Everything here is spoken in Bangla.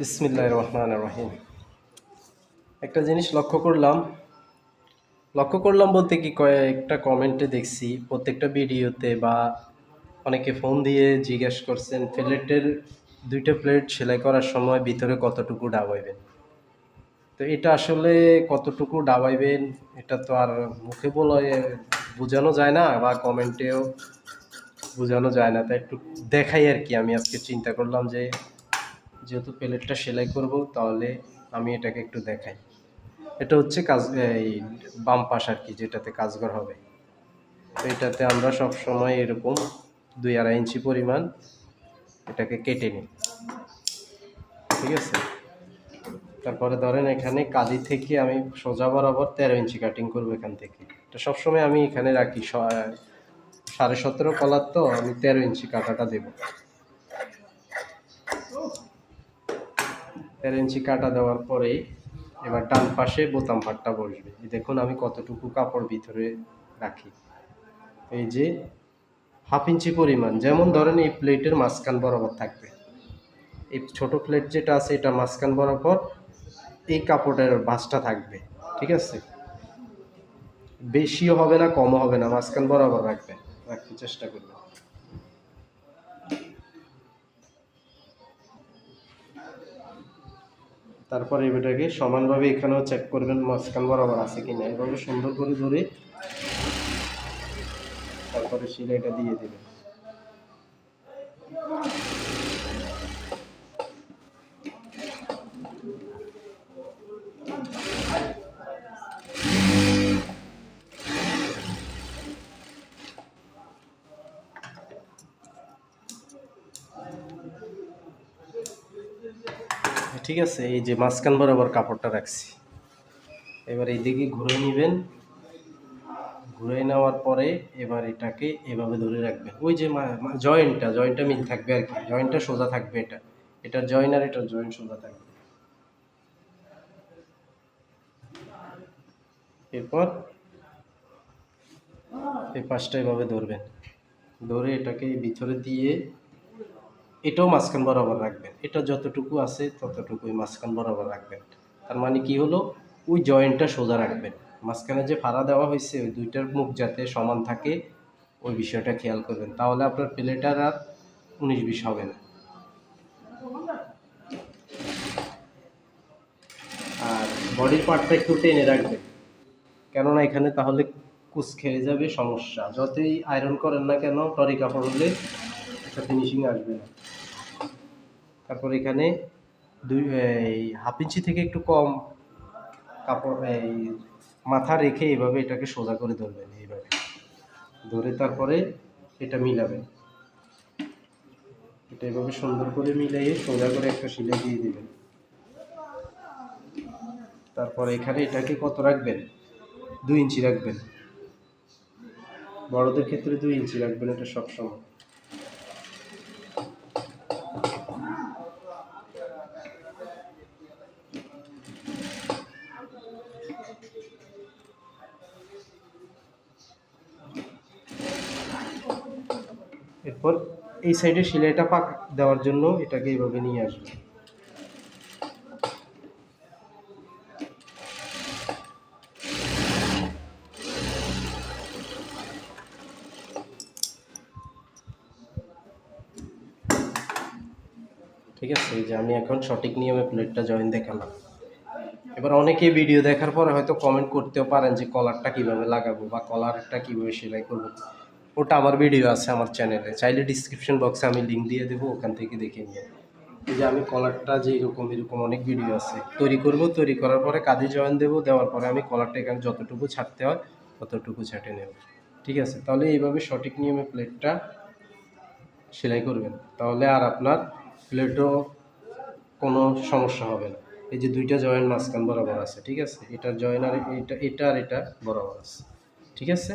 বিসমিল্লাহ রহমান রহিম। একটা জিনিস লক্ষ্য করলাম। লক্ষ্য করলাম বলতে কি, কয়েকটা কমেন্টে দেখছি, প্রত্যেকটা ভিডিওতে বা অনেকে ফোন দিয়ে জিজ্ঞেস করছেন, প্লেটের দুইটা প্লেট সেলাই করার সময় ভিতরে কতটুকু ডাবাইবেন? তো এটা আসলে কতটুকু ডাবাইবেন, এটা তো আর মুখে বলে বোঝানো যায় না বা কমেন্টেও বোঝানো যায় না। তাই একটু দেখাই আর কি, আমি আজকে চিন্তা করলাম যে যেহেতু প্লেটটা সেলাই করব, তাহলে আমি এটাকে একটু দেখাই। এটা হচ্ছে কাজ, এই বাম পাশ আর কি, যেটাতে কাজঘর হবে। তো এটাতে আমরা সব সময় এরকম দুই আড়াই ইঞ্চি পরিমাণ এটাকে কেটে নিই। ঠিক আছে? তারপরে ধরেন এখানে কালি থেকে আমি সোজা বরাবর তেরো ইঞ্চি কাটিং করব এখান থেকে। এটা সবসময় আমি এখানে রাখি সাড়ে সতেরো কলার তো আমি তেরো ইঞ্চি কাটাটা দেবো। তেরো ইঞ্চি কাটা দেওয়ার পরে এবার ডান পাশে বোতাম পাটটা বসবে। দেখুন আমি কতটুকু কাপড় ভিতরে রাখি। এই যে হাফ ইঞ্চি পরিমাণ, যেমন ধরেন এই প্লেটের মাঝখান বরাবর থাকবে। এই ছোট প্লেট যেটা আছে, এটা মাঝখান বরাবর এই কাপড়ের ভাঁজটা থাকবে, ঠিক আছে? বেশিও হবে না, কমও হবে না, মাঝখান বরাবর রাখবেন। রাখতে চেষ্টা করবেন। তারপরে এটাকে সমানভাবে এখানেও চেক করবেন মাঝখান বরাবর আছে কিনা। এভাবে সুন্দর করে ধরে তারপরে সেলাইটা দিয়ে দেবেন। ঠিক আছে, এই যে মাঝখান বরাবর কাপড়টা রাখছি। এবার এইদিকে ঘুরে নেবেন। ঘুরে নেওয়ার পরে এবার এটাকে এভাবে ধরে রাখবেন। ওই যে জয়েন্টটা জয়েন্টটা মিল থাকবে আর কি। জয়েন্টটা সোজা থাকবে এটা। এটার জয়েন্ট আর এটার জয়েন্ট সোজা থাকবে। এরপর এই পাশটা এভাবে ধরবেন। ধরে এটাকে ভিতরে দিয়ে এটাও মাঝখান বরাবর রাখবেন। এটা যতটুকু আছে ততটুকুই মাঝখান বরাবর রাখবেন। তার মানে কি হলো? ওই জয়েন্টটা সোজা রাখবেন। মাঝখানে যে ফাড়া দেওয়া হয়েছে, ওই দুইটার মুখ যাতে সমান থাকে, ওই বিষয়টা খেয়াল করবেন। তাহলে আপনার প্লেটার আর উনিশ বিশ হবে না। আর বডির পার্টটা একটু টেনে রাখবেন। কেননা এখানে তাহলে কুচ খেয়ে যাবে সমস্যা। যতই আয়রন করেন না কেন টরি কাপড় হলে একটা ফিনিশিং আসবে না। তারপর এখানে দুই, এই হাফ ইঞ্চি থেকে একটু কম কাপড়, এই মাথা রেখে এভাবে এটাকে সোজা করে ধরবেন এইভাবে। ধরে তারপরে এটা মিলাবেন। এটা এভাবে সুন্দর করে মিলাইয়ে সোজা করে একটা সিলাই দিয়ে দেবেন। তারপর এখানে এটাকে কত রাখবেন? দুই ইঞ্চি রাখবেন। বড়দের ক্ষেত্রে দুই ইঞ্চি রাখবেন এটা সবসময়। এরপর এই সাইডে সেলাইটা পাক দেওয়ার জন্য এটাকে এইভাবে নিয়ে আসবে। ঠিক আছে যে আমি এখন সঠিক নিয়মে প্লেটটা জয়েন দেখালাম। এবার অনেকে ভিডিও দেখার পরে হয়তো কমেন্ট করতেও পারেন যে কলারটা কীভাবে লাগাবো বা কলারটা কীভাবে সেলাই করব। ওটা আমার ভিডিও আছে আমার চ্যানেলে চাইলে ডিসক্রিপশন বক্সে আমি লিঙ্ক দিয়ে দেবো, ওখান থেকে দেখে নিয়ে। এই যে আমি কলারটা যে এরকম এরকম অনেক ভিডিও আছে। তৈরি করব, তৈরি করার পরে কাজে জয়েন দেবো, দেওয়ার পরে আমি কলারটা এখানে যতটুকু ছাড়তে হয়, ততটুকু ছাটে নেব। ঠিক আছে? তাহলে এইভাবে সঠিক নিয়মে প্লেটটা সেলাই করবেন। তাহলে আর আপনার প্লেটও কোনো সমস্যা হবে না। এই যে দুইটা জয়েন্ট মাঝখান বরাবর আছে, ঠিক আছে? এটার জয়েন্ট আর এটা এটা আর এটা বরাবর আছে। ঠিক আছে?